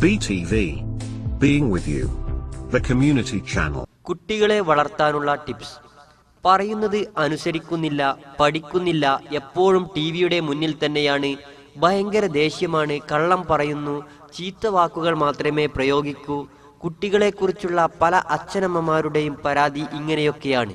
BTV. Being with you. The community channel. കുട്ടികളെ വളർത്താനുള്ള tips പറയുന്നത് അനുസരിക്കുന്നില്ല പഠിക്കുന്നില്ല എപ്പോഴും ടി വിയുടെ മുന്നിൽ തന്നെയാണ് ഭയങ്കര ദേഷ്യമാണ് കള്ളം പറയുന്നു ചീത്ത വാക്കുകൾ മാത്രമേ പ്രയോഗിക്കൂ കുട്ടികളെക്കുറിച്ചുള്ള പല അച്ഛനമ്മമാരുടെയും പരാതി ഇങ്ങനെയൊക്കെയാണ്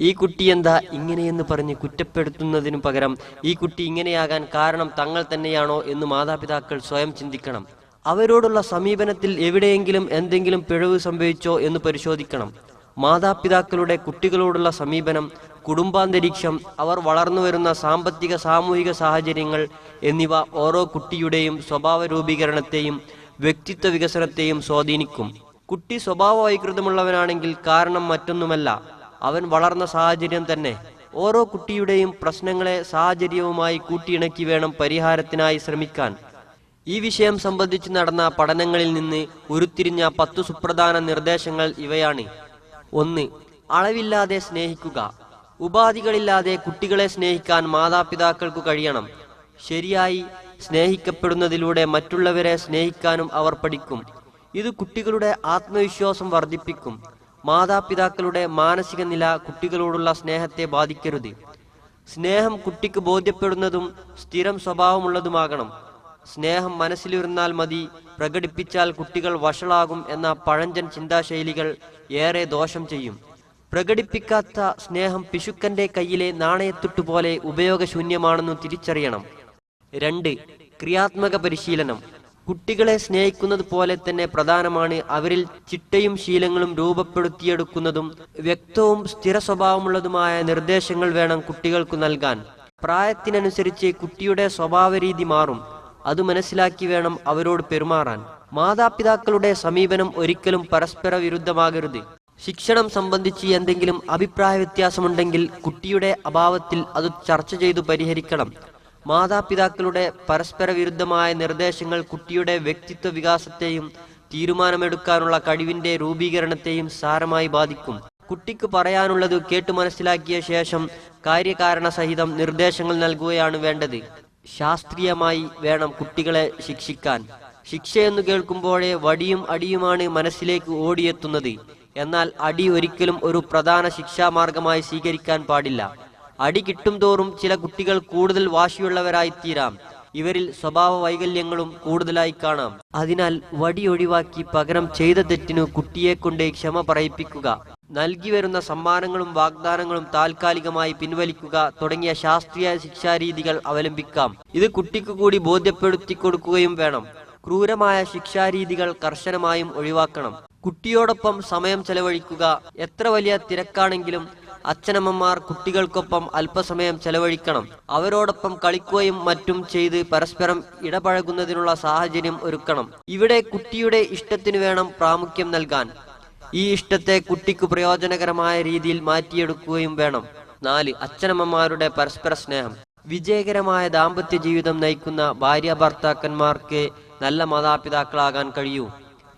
ഈ കുട്ടി എന്താ ഇങ്ങനെയെന്ന് പറഞ്ഞ് കുറ്റപ്പെടുത്തുന്നതിനു പകരം ഈ കുട്ടി ഇങ്ങനെയാകാൻ കാരണം തങ്ങൾ തന്നെയാണോ എന്ന് മാതാപിതാക്കൾ സ്വയം ചിന്തിക്കണം അവരോടുള്ള സമീപനത്തിൽ എവിടെയെങ്കിലും എന്തെങ്കിലും പിഴവ് സംഭവിച്ചോ എന്ന് പരിശോധിക്കണം. മാതാപിതാക്കളുടെ കുട്ടികളോടുള്ള സമീപനം കുടുംബാന്തരീക്ഷം അവർ വളർന്നു വരുന്ന സാമ്പത്തിക സാമൂഹിക സാഹചര്യങ്ങൾ എന്നിവ ഓരോ കുട്ടിയുടെയും സ്വഭാവ രൂപീകരണത്തെയും വ്യക്തിത്വ വികസനത്തെയും സ്വാധീനിക്കും. കുട്ടി സ്വഭാവ വൈകൃതമുള്ളവനാണെങ്കിൽ കാരണം മറ്റൊന്നുമല്ല. അവൻ വളർന്ന സാഹചര്യം തന്നെ. ഓരോ കുട്ടിയുടെയും പ്രശ്നങ്ങളെ സാഹചര്യവുമായി കൂട്ടിയിണക്കി വേണം പരിഹാരത്തിനായി ശ്രമിക്കാൻ. ഈ വിഷയം സംബന്ധിച്ച് നടന്ന പഠനങ്ങളിൽ നിന്ന് ഉരുത്തിരിഞ്ഞ പത്തു സുപ്രധാന നിർദ്ദേശങ്ങൾ ഇവയാണ്. ഒന്ന് അളവില്ലാതെ സ്നേഹിക്കുക. ഉപാധികളില്ലാതെ കുട്ടികളെ സ്നേഹിക്കാൻ മാതാപിതാക്കൾക്ക് കഴിയണം. ശരിയായി സ്നേഹിക്കപ്പെടുന്നതിലൂടെ മറ്റുള്ളവരെ സ്നേഹിക്കാനും അവർ പഠിക്കും. ഇത് കുട്ടികളുടെ ആത്മവിശ്വാസം വർദ്ധിപ്പിക്കും. മാതാപിതാക്കളുടെ മാനസിക നില കുട്ടികളോടുള്ള സ്നേഹത്തെ ബാധിക്കരുത്. സ്നേഹം കുട്ടിക്ക് ബോധ്യപ്പെടുന്നതും സ്ഥിരം സ്വഭാവമുള്ളതുമാകണം. സ്നേഹം മനസ്സിലിരുന്നാൽ മതി പ്രകടിപ്പിച്ചാൽ കുട്ടികൾ വഷളാകും എന്ന പഴഞ്ചൻ ചിന്താശൈലികൾ ഏറെ ദോഷം ചെയ്യും. പ്രകടിപ്പിക്കാത്ത സ്നേഹം പിശുക്കന്റെ കയ്യിലെ നാണയത്തുട്ടുപോലെ ഉപയോഗശൂന്യമാണെന്ന് തിരിച്ചറിയണം. രണ്ട് ക്രിയാത്മക പരിശീലനം. കുട്ടികളെ സ്നേഹിക്കുന്നത് പോലെ തന്നെ പ്രധാനമാണ് അവരിൽ ചിട്ടയും ശീലങ്ങളും രൂപപ്പെടുത്തിയെടുക്കുന്നതും വ്യക്തവും സ്ഥിര സ്വഭാവമുള്ളതുമായ നിർദ്ദേശങ്ങൾ വേണം കുട്ടികൾക്ക് നൽകാൻ. പ്രായത്തിനനുസരിച്ച് കുട്ടിയുടെ സ്വഭാവരീതി മാറും. അത് മനസ്സിലാക്കി വേണം അവരോട് പെരുമാറാൻ. മാതാപിതാക്കളുടെ സമീപനം ഒരിക്കലും പരസ്പര വിരുദ്ധമാകരുത്. ശിക്ഷണം സംബന്ധിച്ച് എന്തെങ്കിലും അഭിപ്രായ വ്യത്യാസമുണ്ടെങ്കിൽ കുട്ടിയുടെ അഭാവത്തിൽ അത് ചർച്ച ചെയ്തു പരിഹരിക്കണം. മാതാപിതാക്കളുടെ പരസ്പര വിരുദ്ധമായ നിർദ്ദേശങ്ങൾ കുട്ടിയുടെ വ്യക്തിത്വ വികാസത്തെയും തീരുമാനമെടുക്കാനുള്ള കഴിവിന്റെ രൂപീകരണത്തെയും സാരമായി ബാധിക്കും. കുട്ടിക്ക് പറയാനുള്ളത് കേട്ടു മനസ്സിലാക്കിയ ശേഷം കാര്യകാരണ സഹിതം നിർദ്ദേശങ്ങൾ നൽകുകയാണ് വേണ്ടത്. ശാസ്ത്രീയമായി വേണം കുട്ടികളെ ശിക്ഷിക്കാൻ. ശിക്ഷയെന്ന് കേൾക്കുമ്പോഴേ വടിയും അടിയുമാണ് മനസ്സിലേക്ക് ഓടിയെത്തുന്നത്. എന്നാൽ അടി ഒരിക്കലും ഒരു പ്രധാന ശിക്ഷാമാർഗമായി സ്വീകരിക്കാൻ പാടില്ല. അടി കിട്ടും തോറും ചില കുട്ടികൾ കൂടുതൽ വാശിയുള്ളവരായി തീരാം ഇവരിൽ സ്വഭാവ വൈകല്യങ്ങളും കൂടുതലായി കാണാം. അതിനാൽ വടി ഒഴിവാക്കി പകരം ചെയ്ത തെറ്റിനു കുട്ടിയെ കൊണ്ട് ക്ഷമ പറയിപ്പിക്കുക നൽകി വരുന്ന സമ്മാനങ്ങളും വാഗ്ദാനങ്ങളും താൽക്കാലികമായി പിൻവലിക്കുക തുടങ്ങിയ ശാസ്ത്രീയ ശിക്ഷാരീതികൾ അവലംബിക്കാം. ഇത് കുട്ടിക്ക് കൂടി ബോധ്യപ്പെടുത്തി കൊടുക്കുകയും വേണം. ക്രൂരമായ ശിക്ഷാരീതികൾ കർശനമായും ഒഴിവാക്കണം. കുട്ടിയോടൊപ്പം സമയം ചെലവഴിക്കുക എത്ര വലിയ തിരക്കാണെങ്കിലും അച്ഛനമ്മമാർ കുട്ടികൾക്കൊപ്പം അല്പസമയം ചെലവഴിക്കണം. അവരോടൊപ്പം കളിക്കുകയും മറ്റും ചെയ്ത് പരസ്പരം ഇടപഴകുന്നതിനുള്ള സാഹചര്യം ഒരുക്കണം. ഇവിടെ കുട്ടിയുടെ ഇഷ്ടത്തിനു വേണം പ്രാമുഖ്യം നൽകാൻ. ഈ ഇഷ്ടത്തെ കുട്ടിക്ക് പ്രയോജനകരമായ രീതിയിൽ മാറ്റിയെടുക്കുകയും വേണം. നാല് അച്ഛനമ്മമാരുടെ പരസ്പര സ്നേഹം. വിജയകരമായ ദാമ്പത്യ ജീവിതം നയിക്കുന്ന ഭാര്യ ഭർത്താക്കന്മാർക്ക് നല്ല മാതാപിതാക്കളാകാൻ കഴിയൂ.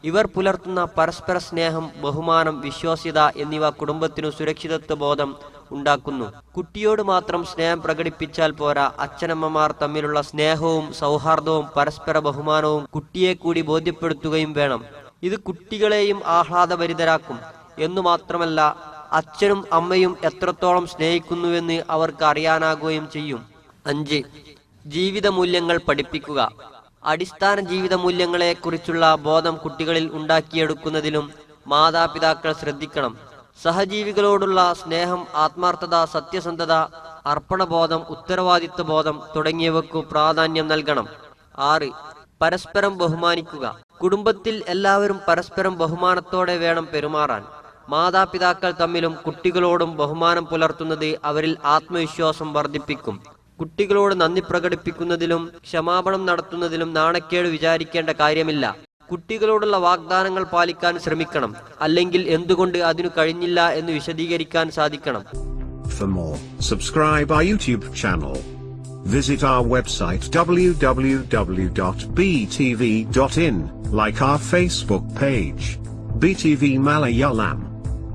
ഇവർ പുലർത്തുന്ന പരസ്പര സ്നേഹം ബഹുമാനം വിശ്വാസ്യത എന്നിവ കുടുംബത്തിനു സുരക്ഷിതത്വ ബോധം ഉണ്ടാക്കുന്നു. കുട്ടിയോട് മാത്രം സ്നേഹം പ്രകടിപ്പിച്ചാൽ പോരാ അച്ഛനമ്മമാർ തമ്മിലുള്ള സ്നേഹവും സൗഹാർദ്ദവും പരസ്പര ബഹുമാനവും കുട്ടിയെ കൂടി ബോധ്യപ്പെടുത്തുകയും വേണം. ഇത് കുട്ടികളെയും ആഹ്ലാദഭരിതരാക്കും. എന്നു മാത്രമല്ല അച്ഛനും അമ്മയും എത്രത്തോളം സ്നേഹിക്കുന്നുവെന്ന് അവർക്ക് അറിയാനാകുകയും ചെയ്യും. അഞ്ച് ജീവിത മൂല്യങ്ങൾ പഠിപ്പിക്കുക. അടിസ്ഥാന ജീവിത മൂല്യങ്ങളെ കുറിച്ചുള്ള ബോധം കുട്ടികളിൽ ഉണ്ടാക്കിയെടുക്കുന്നതിലും മാതാപിതാക്കൾ ശ്രദ്ധിക്കണം. സഹജീവികളോടുള്ള സ്നേഹം ആത്മാർത്ഥത സത്യസന്ധത അർപ്പണബോധം ഉത്തരവാദിത്വ ബോധം തുടങ്ങിയവക്കു പ്രാധാന്യം നൽകണം. ആറ് പരസ്പരം ബഹുമാനിക്കുക. കുടുംബത്തിൽ എല്ലാവരും പരസ്പരം ബഹുമാനത്തോടെ വേണം പെരുമാറാൻ. മാതാപിതാക്കൾ തമ്മിലും കുട്ടികളോടും ബഹുമാനം പുലർത്തുന്നത് അവരിൽ ആത്മവിശ്വാസം വർദ്ധിപ്പിക്കും. കുട്ടികളോട് നന്ദി പ്രകടിപ്പിക്കുന്നതിലും ക്ഷമാപണം നടത്തുന്നതിലും നാണക്കേട് വിചാരിക്കേണ്ട കാര്യമില്ല കുട്ടികളോടുള്ള വാഗ്ദാനങ്ങൾ പാലിക്കാൻ ശ്രമിക്കണം അല്ലെങ്കിൽ എന്തുകൊണ്ട് അതിനു കഴിഞ്ഞില്ല എന്ന് വിശദീകരിക്കാൻ സാധിക്കണം For more, subscribe our YouTube channel. Visit our website www.btv.in, like our Facebook page. BTV Malayalam.